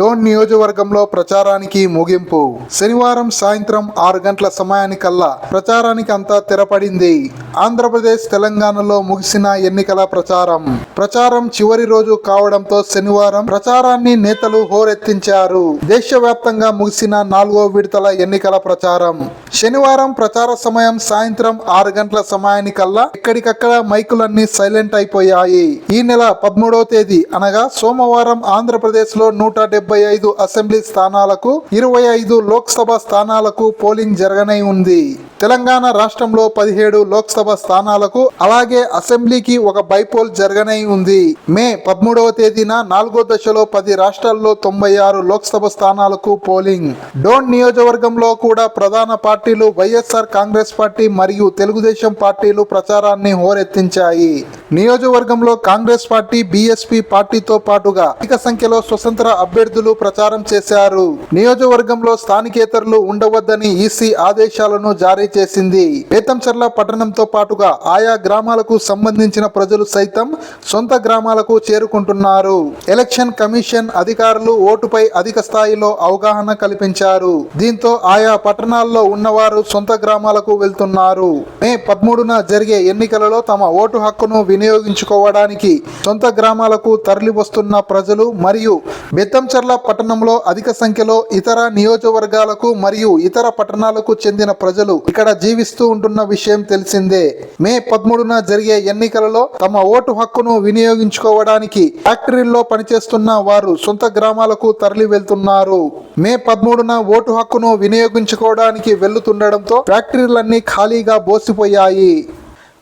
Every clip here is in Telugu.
డోన్ నియోజకవర్గంలో ప్రచారానికి ముగింపు. శనివారం సాయంత్రం ఆరు గంటల సమయానికల్లా ప్రచారానికి అంతా తెరపడింది. ఆంధ్రప్రదేశ్ తెలంగాణలో ముగిసిన ఎన్నికల ప్రచారం. ప్రచారం చివరి రోజు కావడంతో శనివారం ప్రచారాన్ని నేతలు హోరెత్తించారు. దేశవ్యాప్తంగా ముగిసిన నాలుగో విడతల ఎన్నికల ప్రచారం. శనివారం ప్రచార సమయం సాయంత్రం ఆరు గంటల సమయానికల్లా ఎక్కడికక్కడ మైకులన్నీ సైలెంట్ అయిపోయాయి. ఈ నెల పదమూడవ తేదీ అనగా సోమవారం ఆంధ్రప్రదేశ్లో నూట డెబ్బై ఐదు అసెంబ్లీ స్థానాలకు ఇరవై ఐదు లోక్సభ స్థానాలకు పోలింగ్ జరగనై ఉంది. తెలంగాణ రాష్ట్రంలో పదిహేడు లోక్సభ స్థానాలకు అలాగే అసెంబ్లీకి ఒక బైపోల్ జరగనై ఉంది. మే పదమూడవ తేదీన నాలుగో దశలో పది రాష్ట్రాల్లో తొంభై ఆరు లోక్సభ స్థానాలకు పోలింగ్. డోన్ నియోజకవర్గంలో కూడా ప్రధాన పార్టీలు వైఎస్ఆర్ కాంగ్రెస్ పార్టీ మరియు తెలుగుదేశం పార్టీలు ప్రచారాన్ని హోరెత్తించాయి. నియోజకవర్గంలో కాంగ్రెస్ పార్టీ బీఎస్పీ పార్టీతో పాటుగా అధిక సంఖ్యలో స్వతంత్ర అభ్యర్థులు ప్రచారం చేశారు. నియోజకవర్గంలో స్థానికేతరులు ఉండవద్దని ఈసీ ఆదేశాలను జారీ చేసింది. బేతంచర్ల పట్టణంతో పాటుగా ఆయా గ్రామాలకు సంబంధించిన ప్రజలు సైతం సొంత గ్రామాలకు చేరుకుంటున్నారు. ఎలక్షన్ కమిషన్ అధికారులు ఓటుపై అధిక స్థాయిలో అవగాహన కల్పించారు. దీంతో ఆయా పట్టణాల్లో ఉన్నవారు సొంత గ్రామాలకు వెళ్తున్నారు. మే పదమూడున జరిగే ఎన్నికలలో తమ ఓటు హక్కును వినియోగించుకోవడానికి సొంత గ్రామాలకు తరలి వస్తున్న ప్రజలు మరియు బెత్తంచర్ల పట్టణంలో అధిక సంఖ్యలో ఇతర నియోజకవర్గాలకు మరియు ఇతర పట్టణాలకు చెందిన ప్రజలు ఇక్కడ జీవిస్తూ ఉంటున్న విషయం తెలిసిందే. మే పదమూడున జరిగే ఎన్నికలలో తమ ఓటు హక్కును వినియోగించుకోవడానికి ఫ్యాక్టరీల్లో పనిచేస్తున్న వారు సొంత గ్రామాలకు తరలి వెళ్తున్నారు. మే పదమూడున ఓటు హక్కును వినియోగించుకోవడానికి వెళ్తుండడంతో ఫ్యాక్టరీలన్నీ ఖాళీగా బోసిపోయాయి.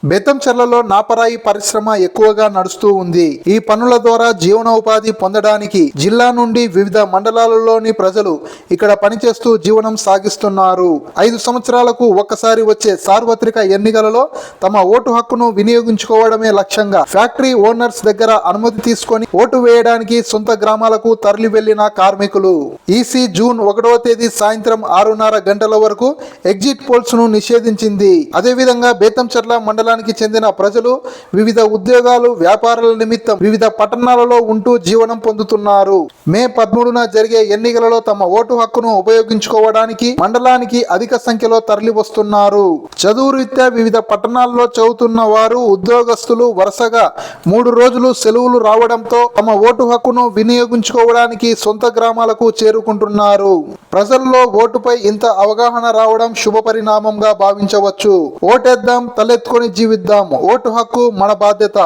బెత్తంచెర్లలో నాపరాయి పరిశ్రమ ఎక్కువగా నడుస్తూ ఉంది. ఈ పనుల ద్వారా జీవనోపాధి పొందడానికి జిల్లా నుండి వివిధ మండలాలలోని ప్రజలు ఇక్కడ పనిచేస్తూ జీవనం సాగిస్తున్నారు. ఐదు సంవత్సరాలకు ఒక్కసారి వచ్చే సార్వత్రిక ఎన్నికలలో తమ ఓటు హక్కును వినియోగించుకోవడమే లక్ష్యంగా ఫ్యాక్టరీ ఓనర్స్ దగ్గర అనుమతి తీసుకొని ఓటు వేయడానికి సొంత గ్రామాలకు తరలి వెళ్ళిన కార్మికులు. ఈసీ జూన్ ఒకటవ తేదీ సాయంత్రం ఆరున్నర గంటల వరకు ఎగ్జిట్ పోల్స్ను నిషేధించింది. అదేవిధంగా బేతంచెర్ల మండల మండలానికి చెందిన ప్రజలు వివిధ ఉద్యోగాలు వ్యాపారాల నిమిత్తం వివిధ పట్టణాలలో ఉంటూ జీవనం పొందుతున్నారు. మే పదమూడున జరిగే ఎన్నికలలో తమ ఓటు హక్కును ఉపయోగించుకోవడానికి మండలానికి అధిక సంఖ్యలో తరలి వస్తున్నారు చదువు రీత్యా వివిధ పట్టణాల్లో చదువుతున్న వారు ఉద్యోగస్తులు వరుసగా మూడు రోజులు సెలవులు రావడంతో తమ ఓటు హక్కును వినియోగించుకోవడానికి సొంత గ్రామాలకు చేరుకుంటున్నారు. ప్రజల్లో ఓటుపై ఇంత అవగాహన రావడం శుభ పరిణామంగా భావించవచ్చు. ఓటేద్దాం తలెత్తుకొని జీవిద్దాం ఓటు హక్కు మన బాధ్యత.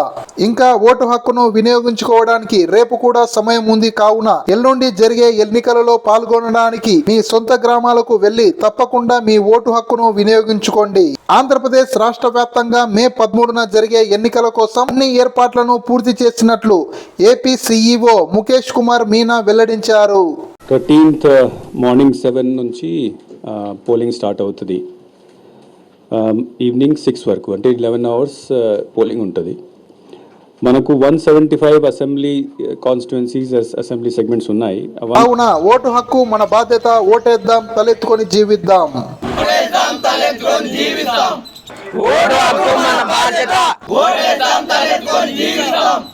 ఇంకా ఓటు హక్కును వినియోగించుకోవడానికి రేపు కూడా సమయం ఉంది కావున ఎల్లుండి జరిగే ఎన్నికలలో పాల్గొనడానికి మీ సొంత గ్రామాలకు వెళ్ళి తప్పకుండా మీ ఓటు హక్కును వినియోగించుకోండి. ఆంధ్రప్రదేశ్ రాష్ట్ర వ్యాప్తంగా మే పదమూడున జరిగే ఎన్నికల కోసం అన్ని ఏర్పాట్లను పూర్తి చేసినట్లు ఏపీ సీఈఓ ముఖేష్ కుమార్ మీనా వెల్లడించారు. థర్టీన్త్ మార్నింగ్ సెవెన్ నుంచి పోలింగ్ స్టార్ట్ అవుతుంది. ఈవినింగ్ సిక్స్ వరకు అంటే లెవెన్ అవర్స్ పోలింగ్ ఉంటుంది. మనకు one seventy five assembly constituencies assembly segments ఉన్నాయి. అవ- కావున ఓటు హక్కు మన బాధ్యత ఓటేద్దాం తలెత్తుకొని జీవిద్దాం. ఓటు హక్కు మన బాధ్యత ఓటేద్దాం తలెత్తుకొని జీవిస్తాం